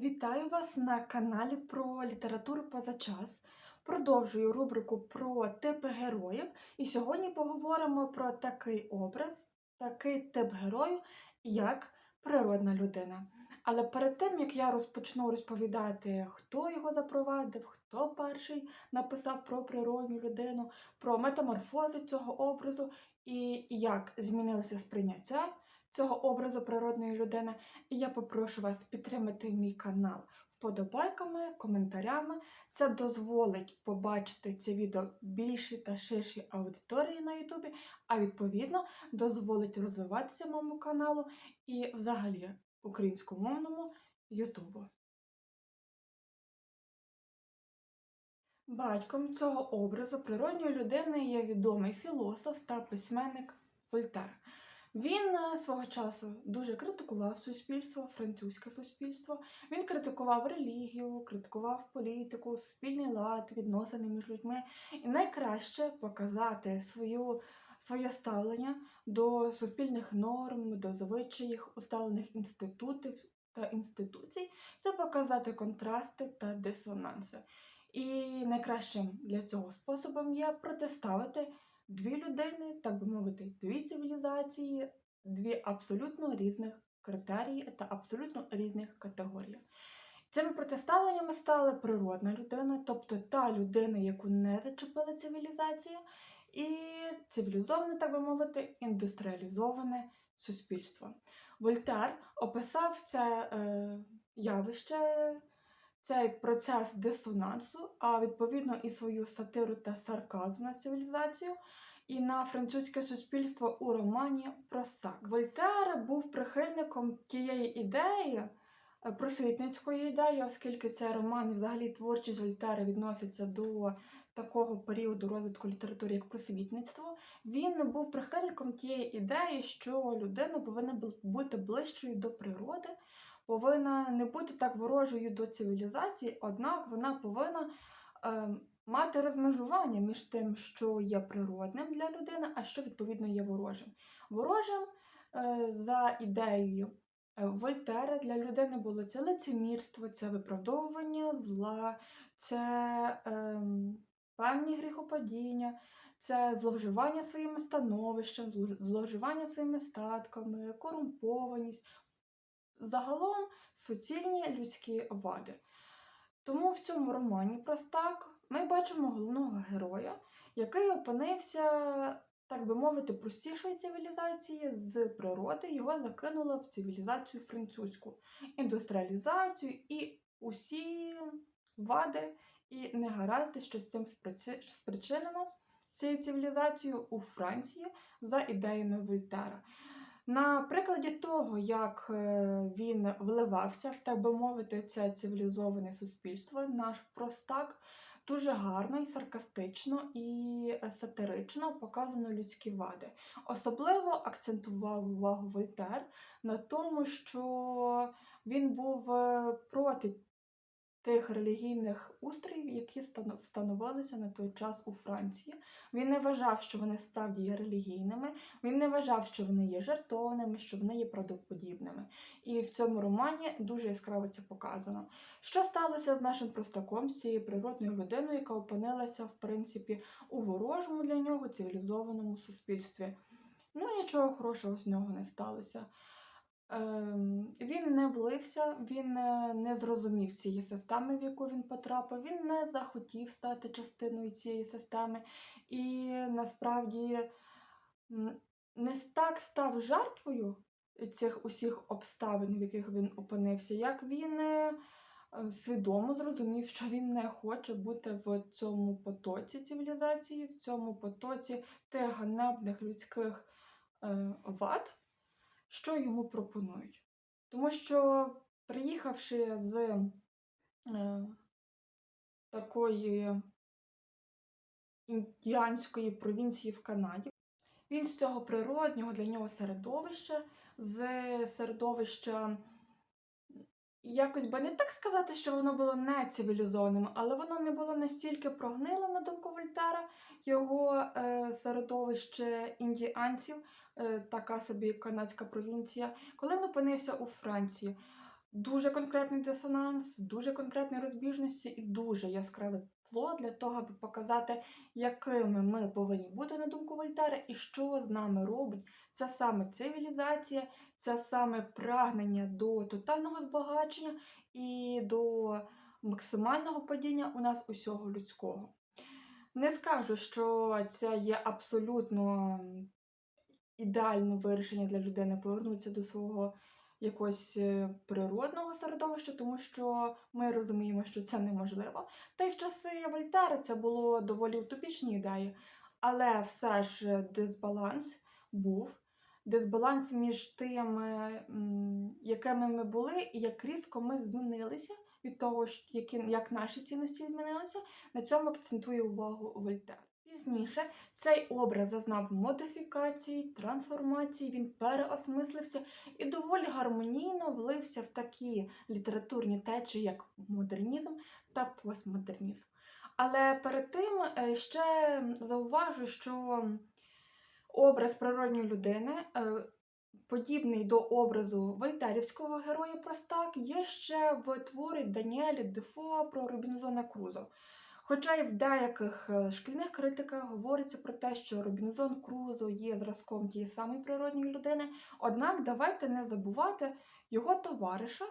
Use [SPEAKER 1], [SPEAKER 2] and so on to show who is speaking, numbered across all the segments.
[SPEAKER 1] Вітаю вас на каналі про літературу поза час. Продовжую рубрику про типи героїв. І сьогодні поговоримо про такий образ, такий тип герою, як природна людина. Але перед тим, як я розпочну розповідати, хто його запровадив, хто перший написав про природню людину, про метаморфози цього образу і як змінилося сприйняття цього образу природної людини, і я попрошу вас підтримати мій канал вподобайками, коментарями. Це дозволить побачити це відео більшій та ширшій аудиторії на Ютубі, а відповідно дозволить розвиватися моєму каналу і взагалі українськомовному Ютубу. Батьком цього образу природньої людини є відомий філософ та письменник Вольтер. Він е, свого часу дуже критикував суспільство, французьке суспільство. Він критикував релігію, критикував політику, суспільний лад, відносини між людьми. І найкраще показати свою, своє ставлення до суспільних норм, до звичаїв, усталених інститутів та інституцій це показати контрасти та дисонанси. І найкращим для цього способом є протиставити дві людини, так би мовити, дві цивілізації, дві абсолютно різних критерії та абсолютно різних категорій. Цими протиставленнями стала природна людина, тобто та людина, яку не зачепила цивілізація, і цивілізоване, так би мовити, індустріалізоване суспільство. Вольтер описав це е, явище цей процес дисонансу, а відповідно і свою сатиру та сарказм на цивілізацію, і на французьке суспільство у романі Простак. Вольтер був прихильником тієї ідеї, е, просвітницької ідеї, оскільки цей роман і взагалі творчість Вольтера відноситься до такого періоду розвитку літератури, як просвітництво. Він був прихильником тієї ідеї, що людина повинна бути ближчою до природи повинна не бути так ворожою до цивілізації, однак вона повинна е, мати розмежування між тим, що є природним для людини, а що відповідно є ворожим. Ворожим е, за ідеєю е, Вольтера для людини було це лицемірство, це виправдовування зла, це е, певні гріхопадіння. Це зловживання своїми становищем, зловживання своїми статками, корумпованість, загалом суцільні людські вади. Тому в цьому романі Простак ми бачимо головного героя, який опинився, так би мовити, простішої цивілізації з природи, його закинуло в цивілізацію французьку, індустріалізацію і усі вади і негаразди, що з цим спричинено цією цивілізацією у Франції за ідеями Вольтера. На прикладі того, як е, він вливався так би мовити, це цивілізоване суспільство, наш простак дуже гарно і саркастично і сатирично показано людські вади. Особливо акцентував увагу Вольтер на тому, що він був е, проти тих релігійних устроїв, які встановилися на той час у Франції. Він не вважав, що вони справді є релігійними, він не вважав, що вони є жертовними, що вони є правдоподібними. І в цьому романі дуже яскраво це показано. Що сталося з нашим простаком, з цією природною людиною, яка опинилася, в принципі, у ворожому для нього цивілізованому суспільстві? Ну, нічого хорошого з нього не сталося. Ем, він не влився, він е, не зрозумів цієї системи, в яку він потрапив, він не захотів стати частиною цієї системи, і насправді не так став жертвою цих усіх обставин, в яких він опинився, як він е, свідомо зрозумів, що він не хоче бути в цьому потоці цивілізації, в цьому потоці тих ганебних людських е, вад що йому пропонують. Тому що, приїхавши з е, такої індіанської провінції в Канаді, він з цього природнього для нього середовища, з середовища. Якось би не так сказати, що воно було не цивілізованим, але воно не було настільки прогнилим на думку Вольтера, його е, середовище індіанців, е, така собі канадська провінція, коли він опинився у Франції. дуже конкретний дисонанс, дуже конкретні розбіжності і дуже яскраве тло для того, аби показати, якими ми повинні бути на думку Вольтера, і що з нами робить ця саме цивілізація, це саме прагнення до тотального збагачення і до максимального падіння у нас усього людського. Не скажу, що це є абсолютно ідеальне вирішення для людини повернутися до свого якогось е, природного середовища, тому що ми розуміємо, що це неможливо. Та й в часи Вольтера це було доволі утопічні ідеї, але все ж дисбаланс був. Дисбаланс між тим, е, якими ми були, і як різко ми змінилися від того, як наші цінності змінилися, на цьому акцентує увагу Вольтер. Пізніше цей образ зазнав модифікації, трансформації, він переосмислився і доволі гармонійно влився в такі літературні течії, як модернізм та постмодернізм. Але перед тим е, ще зауважу, що образ природньої людини, е, подібний до образу вольтерівського героя Простак, є ще в творі Даніелі Дефо про Робінзона Крузо. Хоча й в деяких е, шкільних критиках говориться про те, що Робінзон Крузо є зразком тієї самої природньої людини, однак давайте не забувати його товариша,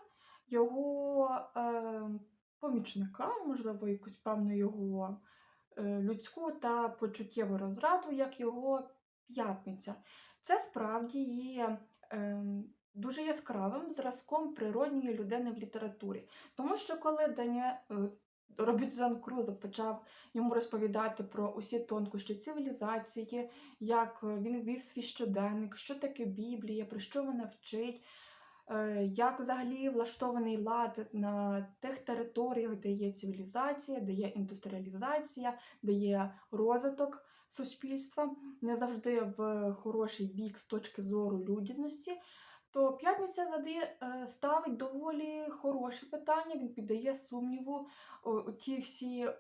[SPEAKER 1] його е, помічника, можливо, якусь певну його е, людську та почуттєву розраду, як його п'ятниця. Це справді є е, дуже яскравим зразком природньої людини в літературі. Тому що коли Даня... Робінзон Крузо почав йому розповідати про усі тонкощі цивілізації, як е, він вів свій щоденник, що таке Біблія, про що вона вчить, е, як взагалі влаштований лад на тих територіях, де є цивілізація, де є індустріалізація, де є розвиток суспільства, не завжди в хороший бік з точки зору людяності. То п'ятниця задає, е, ставить доволі хороше питання. Він піддає сумніву ті всі е,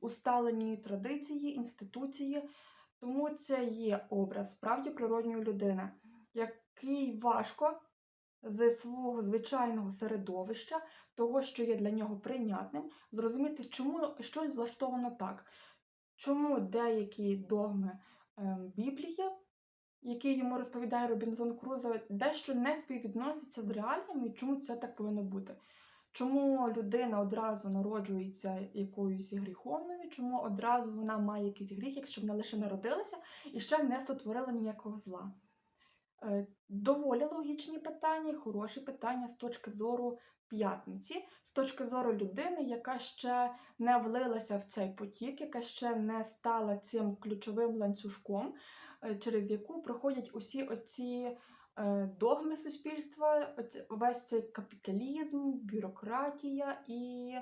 [SPEAKER 1] усталені традиції, інституції. Тому це є образ справді природньої людини, який важко з свого звичайного середовища, того, що є для нього прийнятним, зрозуміти, чому щось влаштовано так. Чому деякі догми е, Біблії, які йому розповідає Робінзон Крузо, дещо не співвідносяться з реальними, і чому це так повинно бути? Чому людина одразу народжується якоюсь гріховною, чому одразу вона має якийсь гріх, якщо вона лише народилася і ще не сотворила ніякого зла? Е, Доволі логічні питання, хороші питання з точки зору п'ятниці, з точки зору людини, яка ще не влилася в цей потік, яка ще не стала цим ключовим ланцюжком, через яку проходять усі оці е, догми суспільства, весь цей капіталізм, бюрократія і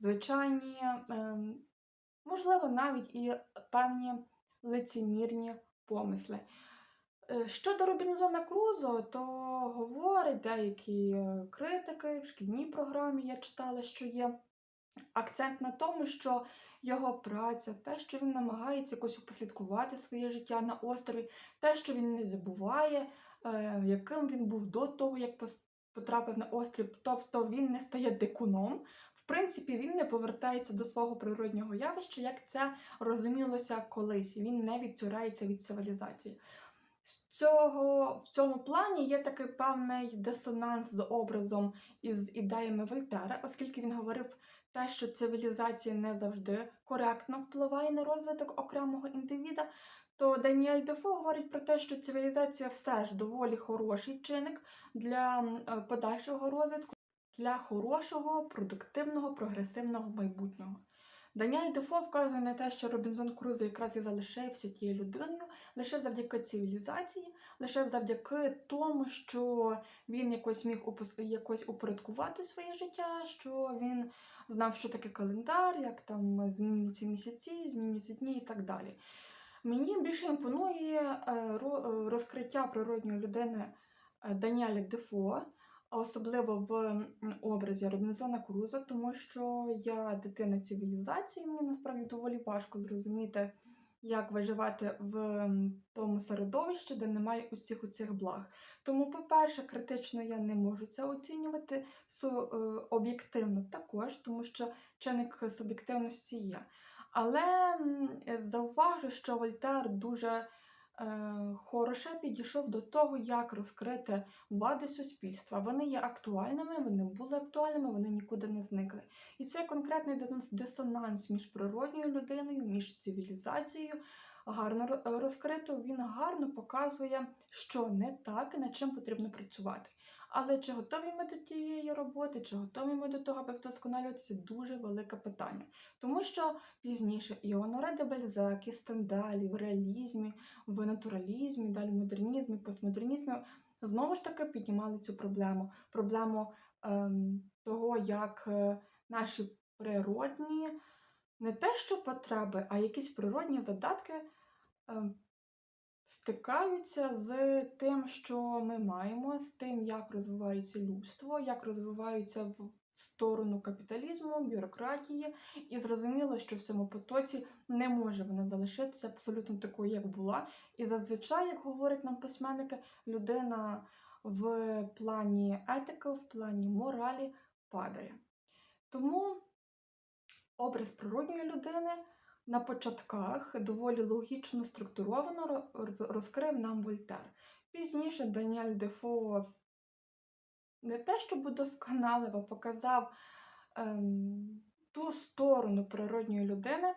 [SPEAKER 1] звичайні, ем, можливо, навіть і певні лицемірні помисли. Е, Щодо Робінзона Крузо, то говорять деякі е, критики в шкільній програмі я читала, що є акцент на тому, що його праця, те, що він намагається якось упослідкувати своє життя на острові, те, що він не забуває, е, яким він був до того, як потрапив на острів, тобто він не стає дикуном. В принципі, він не повертається до свого природнього явища, як це розумілося колись. Він не відцюрається від цивілізації. З цього, в цьому плані є такий певний дисонанс з образом і з ідеями Вольтера, оскільки він говорив те, що цивілізація не завжди коректно впливає на розвиток окремого індивіда, то Даніель Дефо говорить про те, що цивілізація все ж доволі хороший чинник для е, подальшого розвитку, для хорошого, продуктивного, прогресивного майбутнього. Даніель Дефо вказує на те, що Робінзон Крузо якраз і залишився тією людиною лише завдяки цивілізації, лише завдяки тому, що він якось міг якось упорядкувати своє життя, що він знав, що таке календар, як там змінюються місяці, змінюються дні і так далі. Мені більше імпонує е, е, розкриття природньої людини е, Даніеля Дефо, особливо в образі Робінзона Крузо, тому що я дитина цивілізації, мені насправді доволі важко зрозуміти, як виживати в тому середовищі, де немає усіх цих благ. Тому, по-перше, критично я не можу це оцінювати е, об'єктивно також, тому що чинник суб'єктивності є. Але е, зауважу, що Вольтер дуже хороше підійшов до того, як розкрити вади суспільства. Вони є актуальними, вони були актуальними, вони нікуди не зникли. І це конкретний дисонанс між природньою людиною, між цивілізацією. Гарно ро- розкрито, він гарно показує, що не так і над чим потрібно працювати. Але чи готові ми до тієї роботи, чи готові ми до того, аби вдосконалюватися, дуже велике питання. Тому що пізніше і Оноре де і Стендалі, в реалізмі, в натуралізмі, далі в модернізмі, постмодернізмі знову ж таки піднімали цю проблему. Проблему ем, того, як е, наші природні, не те, що потреби, а якісь природні задатки ем, стикаються з тим, що ми маємо, з тим, як розвивається людство, як розвиваються в сторону капіталізму, бюрократії, і зрозуміло, що в цьому потоці не може вона залишитися абсолютно такою, як була. І зазвичай, як говорять нам письменники, людина в плані етики, в плані моралі падає. Тому образ природньої людини на початках доволі логічно структуровано ро- розкрив нам Вольтер. Пізніше Даніель Дефо не те, щоб удосконалив, а показав ем, ту сторону природньої людини,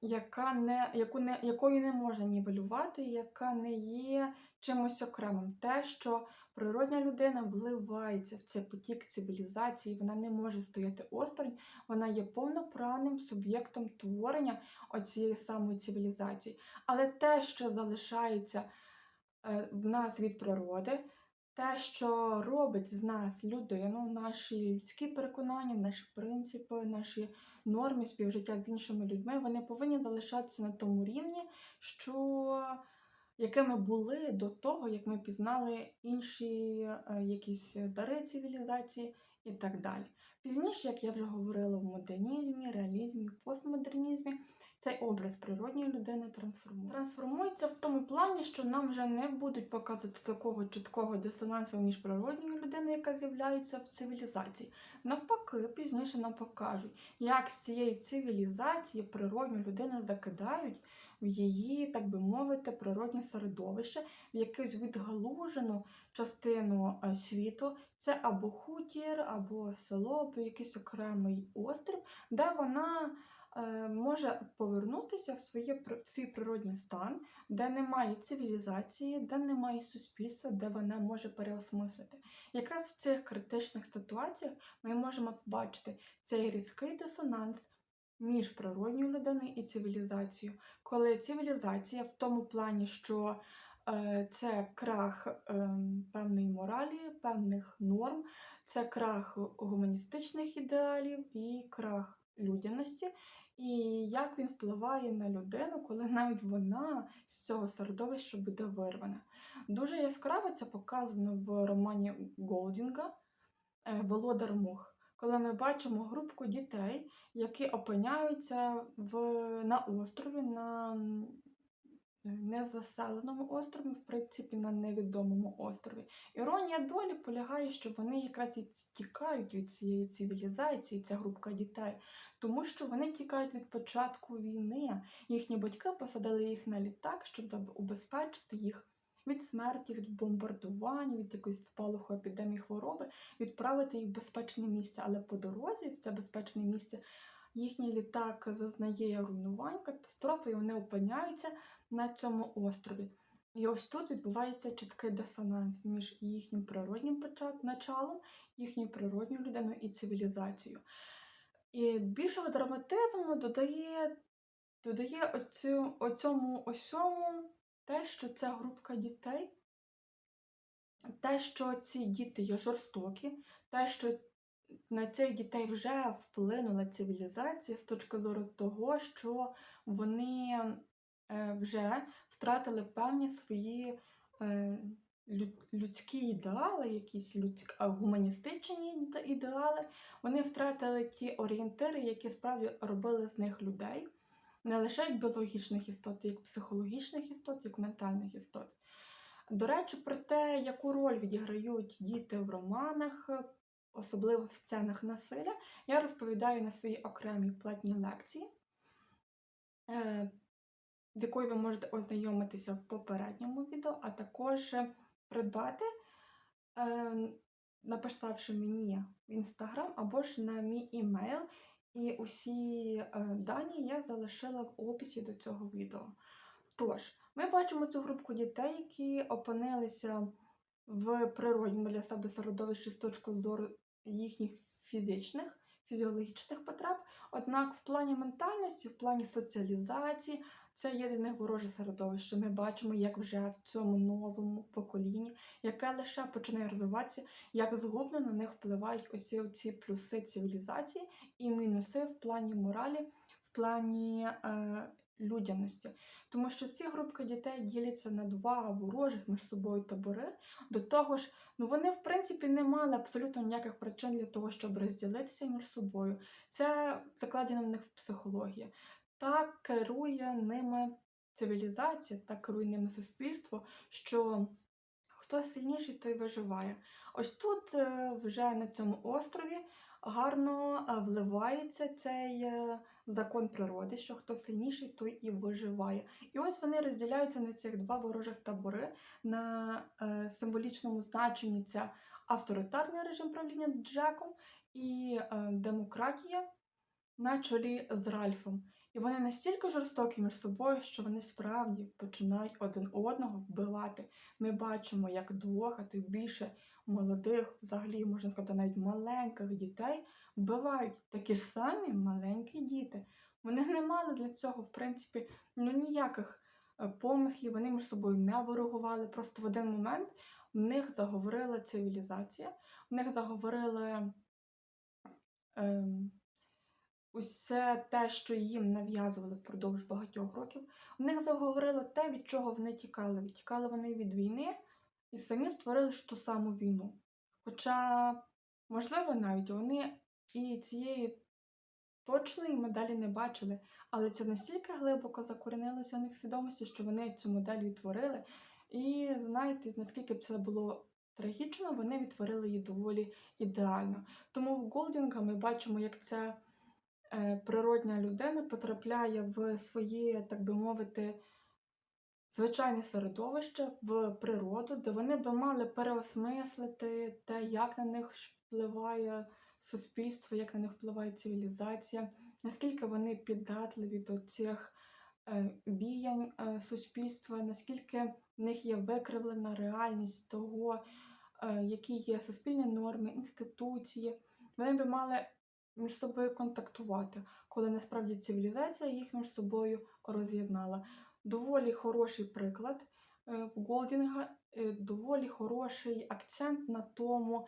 [SPEAKER 1] яка не, яку не, якою не можна нівелювати, яка не є чимось окремим. Те, що природня людина вливається в цей потік цивілізації, вона не може стояти осторонь, вона є повноправним суб'єктом творення оцієї самої цивілізації. Але те, що залишається е, в нас від природи, те, що робить з нас людину, наші людські переконання, наші принципи, наші норми співжиття з іншими людьми, вони повинні залишатися на тому рівні, що якими були до того, як ми пізнали інші е, якісь дари цивілізації і так далі. Пізніше, як я вже говорила, в модернізмі, реалізмі, постмодернізмі цей образ природньої людини трансформується. Трансформується в тому плані, що нам вже не будуть показувати такого чіткого дисонансу між природньою людиною, яка з'являється в цивілізації. Навпаки, пізніше нам покажуть, як з цієї цивілізації природню людину закидають в її, так би мовити, природнє середовище, в якусь відгалужену частину е, світу. Це або хутір, або село, або якийсь окремий острів, де вона е, може повернутися в, своє, в свій природній стан, де немає цивілізації, де немає суспільства, де вона може переосмислити. Якраз в цих критичних ситуаціях ми можемо побачити цей різкий дисонанс між природньою людиною і цивілізацією. Коли цивілізація в тому плані, що е, це крах ем, певної моралі, певних норм, це крах гуманістичних ідеалів і крах людяності, і як він впливає на людину, коли навіть вона з цього середовища буде вирвана. Дуже яскраво це показано в романі Голдінга е, Володар Мух, коли ми бачимо групку дітей, які опиняються в, на острові, на незаселеному острові, в принципі, на невідомому острові. Іронія долі полягає, що вони якраз і тікають від цієї цивілізації, ця групка дітей, тому що вони тікають від початку війни. Їхні батьки посадили їх на літак, щоб убезпечити їх. Від смерті, від бомбардувань, від якоїсь спалаху епідемії хвороби, відправити їх в безпечне місце. Але по дорозі в це безпечне місце їхній літак зазнає руйнувань, катастрофи, і вони опиняються на цьому острові. І ось тут відбувається чіткий дисонанс між їхнім природнім началом, їхньою природньою людиною і цивілізацією. І більшого драматизму додає, додає ось цю, осьому те, що ця групка дітей, те, що ці діти є жорстокі, те, що на цих дітей вже вплинула цивілізація з точки зору того, що вони е, вже втратили певні свої е, людські ідеали, якісь людські, гуманістичні ідеали. Вони втратили ті орієнтири, які справді робили з них людей. Не лише як біологічних істот, як психологічних істот, як ментальних істот. До речі, про те, яку роль відіграють діти в романах, особливо в сценах насилля, я розповідаю на своїй окремій платній лекції, е, з якою ви можете ознайомитися в попередньому відео, а також придбати, е, написавши мені в інстаграм або ж на мій імейл. І усі е, дані я залишила в описі до цього відео. Тож, ми бачимо цю групку дітей, які опинилися в природньому для себе середовищі з точки зору їхніх фізичних, фізіологічних потреб. Однак в плані ментальності, в плані соціалізації, це є для них вороже середовище. Ми бачимо, як вже в цьому новому поколінні, яке лише починає розвиватися, як згубно на них впливають усі ці плюси цивілізації і мінуси в плані моралі, в плані е, людяності. Тому що ці групки дітей діляться на два ворожих між собою табори. До того ж, ну вони в принципі не мали абсолютно ніяких причин для того, щоб розділитися між собою. Це закладено в них в психології. Так керує ними цивілізація, так керує ними суспільство, що хто сильніший, той виживає. Ось тут е, вже на цьому острові гарно е, вливається цей е, закон природи, що хто сильніший, той і виживає. І ось вони розділяються на цих два ворожих табори. На символічному значенні це авторитарний режим правління Джеком і демократія на чолі з Ральфом. І вони настільки жорстокі між собою, що вони справді починають один одного вбивати. Ми бачимо, як двох, а то й більше молодих, взагалі, можна сказати, навіть маленьких дітей вбивають такі ж самі маленькі діти. Вони не мали для цього, в принципі, ну ніяких е, помислів, вони між собою не ворогували. Просто в один момент в них заговорила цивілізація, в них заговорили. Ем, Усе те, що їм нав'язували впродовж багатьох років, в них заговорило те, від чого вони тікали. Відтікали вони від війни і самі створили ж ту саму війну. Хоча, можливо, навіть вони і цієї точної моделі не бачили, але це настільки глибоко закоренилося в них свідомості, що вони цю модель відтворили. І знаєте, наскільки б це було трагічно, вони відтворили її доволі ідеально. Тому в Голдінга ми бачимо, як це природня людина потрапляє в своє, так би мовити, звичайне середовище, в природу, де вони би мали переосмислити те, як на них впливає суспільство, як на них впливає цивілізація, наскільки вони піддатливі до цих е, віянь е, суспільства, наскільки в них є викривлена реальність того, е, які є суспільні норми, інституції. Вони би мали між собою контактувати, коли насправді цивілізація їх між собою роз'єднала. Доволі хороший приклад е, в Голдінга, е, доволі хороший акцент на тому,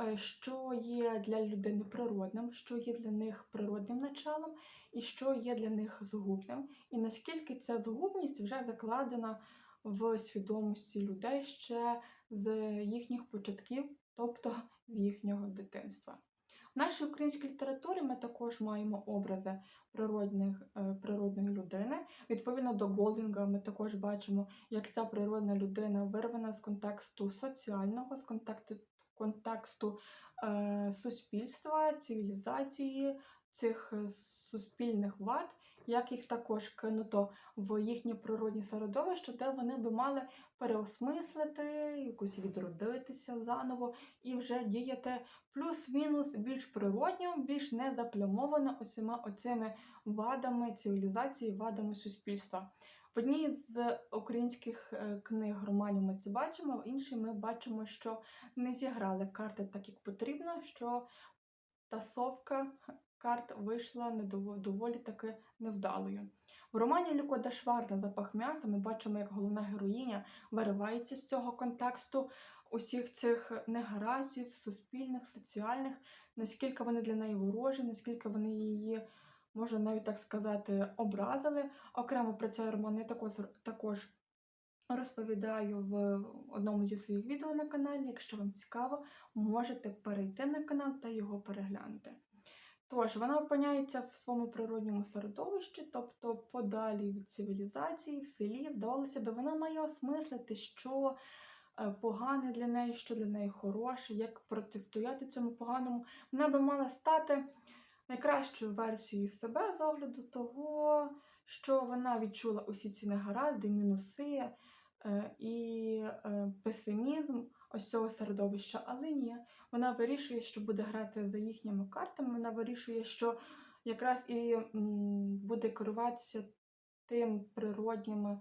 [SPEAKER 1] е, що є для людини природним, що є для них природним началом, і що є для них згубним, і наскільки ця згубність вже закладена в свідомості людей ще з їхніх початків, тобто з їхнього дитинства. В нашій українській літературі ми також маємо образи природних, е, природної людини. Відповідно до Голдинга, ми також бачимо, як ця природна людина вирвана з контексту соціального, з контексту, контексту е, суспільства, цивілізації, цих е, суспільних вад, як їх також кинуто в їхнє природні середовище, де вони би мали переосмислити, якось відродитися заново і вже діяти плюс-мінус більш природньо, більш не заплямовано усіма оцими вадами цивілізації, вадами суспільства. В одній з українських е, книг романів ми це бачимо, в іншій ми бачимо, що не зіграли карти так, як потрібно, що тасовка карт вийшла доволі таки невдалою. В романі Люко Дашварда Запах м'яса ми бачимо, як головна героїня виривається з цього контексту усіх цих негараздів, суспільних, соціальних, наскільки вони для неї ворожі, наскільки вони її, можна навіть так сказати, образили. Окремо про цей роман я також, також розповідаю в одному зі своїх відео на каналі. Якщо вам цікаво, можете перейти на канал та його переглянути. Тож, вона опиняється в своєму природньому середовищі, тобто подалі від цивілізації, в селі. Здавалося б, вона має осмислити, що е, погане для неї, що для неї хороше, як протистояти цьому поганому. Вона би мала стати найкращою версією себе з огляду того, що вона відчула усі ці негаразди, мінуси е, і е, песимізм ось цього середовища. Але ні, вона вирішує, що буде грати за їхніми картами. Вона вирішує, що якраз і буде керуватися тим природнім е,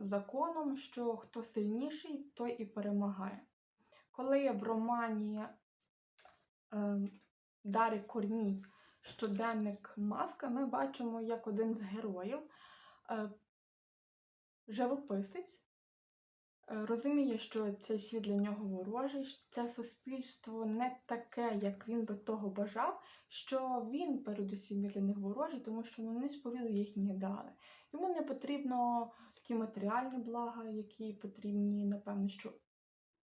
[SPEAKER 1] законом, що хто сильніший, той і перемагає. Коли в романі е, Дари Корній щоденник Мавка, ми бачимо, як один з героїв, е, живописець, розуміє, що цей світ для нього ворожий, це суспільство не таке, як він би того бажав, що він передусім для них ворожий, тому що не сповідує їхні ідеали. Йому не потрібно такі матеріальні блага, які потрібні, напевно, що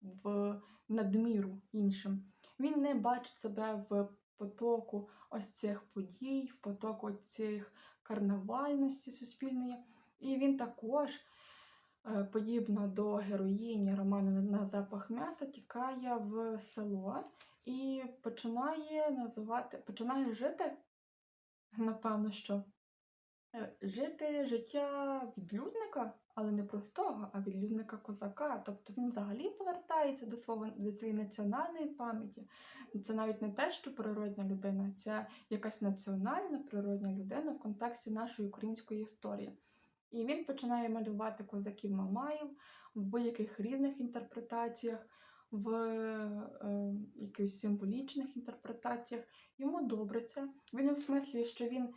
[SPEAKER 1] в надміру іншим. Він не бачить себе в потоку ось цих подій, в потоку цих карнавальності суспільної. І він також, е, подібно до героїні роману на запах м'яса, тікає в село і починає називати, починає жити, напевно, що е, жити життя відлюдника, але не простого, а відлюдника козака. Тобто він взагалі повертається до свого до своєї національної пам'яті. Це навіть не те, що природня людина, це якась національна природня людина в контексті нашої української історії. І він починає малювати козаків Мамаїв в будь-яких різних інтерпретаціях, в е, якихось символічних інтерпретаціях. Йому добре це. Він осмислює, що він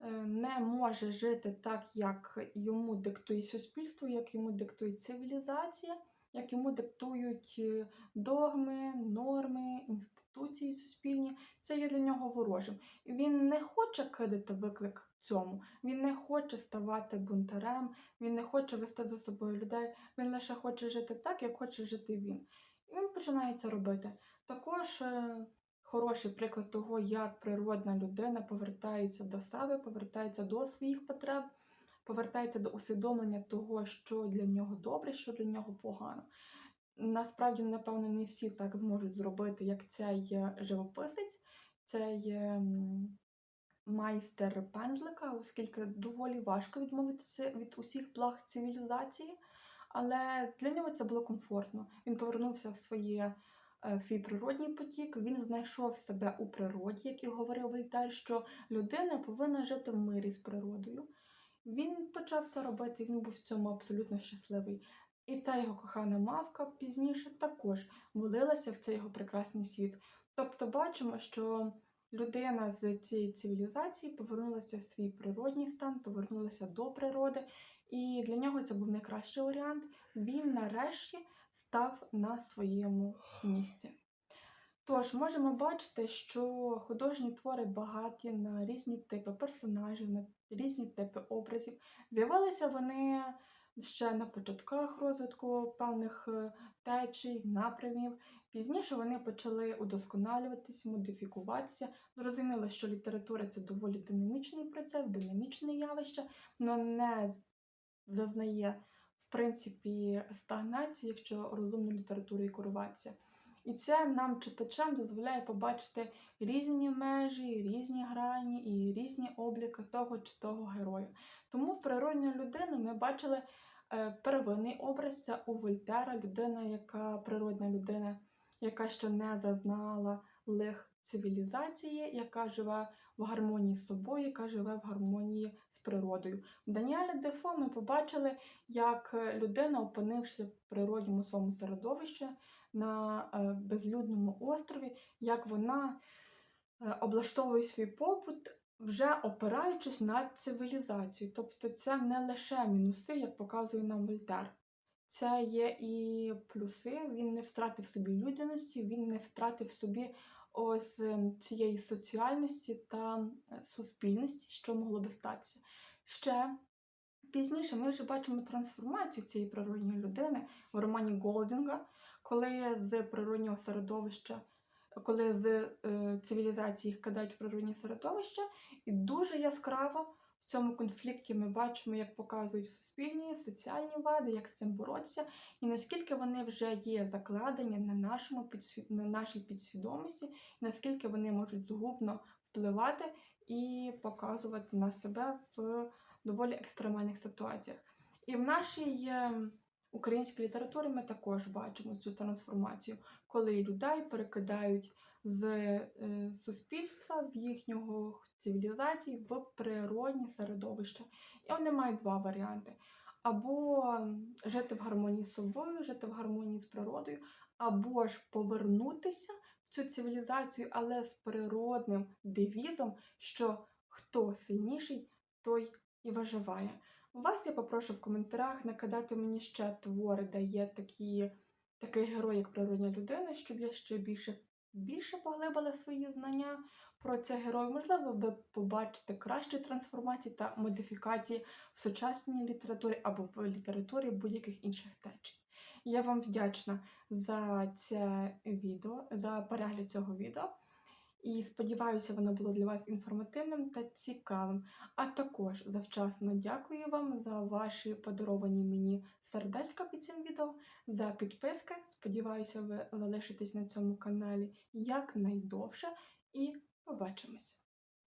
[SPEAKER 1] е, не може жити так, як йому диктує суспільство, як йому диктує цивілізація, як йому диктують е, догми, норми, інституції суспільні. Це є для нього ворожим. Він не хоче кидати виклик цьому. Він не хоче ставати бунтарем, він не хоче вести за собою людей, він лише хоче жити так, як хоче жити він. І він починає це робити. Також е, хороший приклад того, як природна людина повертається до себе, повертається до своїх потреб, повертається до усвідомлення того, що для нього добре, що для нього погано. Насправді, напевно, не всі так зможуть зробити, як цей е, живописець, цей ем, майстер пензлика, оскільки доволі важко відмовитися від усіх благ цивілізації, але для нього це було комфортно. Він повернувся в своє. е, свій природній потік, він знайшов себе у природі, як і говорив Вольтер, що людина повинна жити в мирі з природою. Він почав це робити, він був в цьому абсолютно щасливий. І та його кохана мавка пізніше також влилася в цей його прекрасний світ. Тобто бачимо, що людина з цієї цивілізації повернулася в свій природній стан, повернулася до природи, і для нього це був найкращий варіант. Він нарешті став на своєму місці. Тож, можемо бачити, що художні твори багаті на різні типи персонажів, на різні типи образів. З'явилися вони ще на початках розвитку певних е, течій, напрямів. Пізніше вони почали удосконалюватись, модифікуватися. Зрозуміло, що література це доволі динамічний процес, динамічне явище, але не зазнає в принципі стагнації, якщо розумною літературою керуватися. І це нам, читачам, дозволяє побачити різні межі, різні грані і різні обліки того чи того героя. Тому в природньої людини ми бачили первинний образ це у Вольтера, людина, яка природна людина, яка ще не зазнала лих цивілізації, яка живе в гармонії з собою, яка живе в гармонії з природою. В Даніелі Дефо ми побачили, як людина, опинивши в природньому своєму середовищі на е, безлюдному острові, як вона е, облаштовує свій побут, вже опираючись на цивілізацію. Тобто це не лише мінуси, як показує нам Вольтер. Це є і плюси. Він не втратив собі людяності, він не втратив собі ось ем, цієї соціальності та суспільності, що могло би статися. Ще пізніше ми вже бачимо трансформацію цієї природньої людини в романі Голдінга, коли з природнього середовища коли з е, цивілізації їх кидають в природні середовище. І дуже яскраво в цьому конфлікті ми бачимо, як показують суспільні, соціальні вади, як з цим боротися, і наскільки вони вже є закладені на, нашому підсві... на нашій підсвідомості, і наскільки вони можуть згубно впливати і показувати на себе в доволі екстремальних ситуаціях. І в нашій е, українській літературі ми також бачимо цю трансформацію, коли людей перекидають з е, суспільства в їхнього цивілізації в природні середовище. І вони мають два варіанти: або жити в гармонії з собою, жити в гармонії з природою, або ж повернутися в цю цивілізацію, але з природним девізом, що хто сильніший, той і виживає. Вас я попрошу в коментарях накидати мені ще твори, де є такі, такий герой, як природня людина, щоб я ще більше, більше поглибила свої знання про цих героїв. Можливо, ви побачите кращі трансформації та модифікації в сучасній літературі або в літературі будь-яких інших течій. Я вам вдячна за це відео, за перегляд цього відео. І сподіваюся, воно було для вас інформативним та цікавим. А також завчасно дякую вам за ваші подаровані мені сердечка під цим відео, за підписки. Сподіваюся, ви залишитесь на цьому каналі якнайдовше. І побачимось!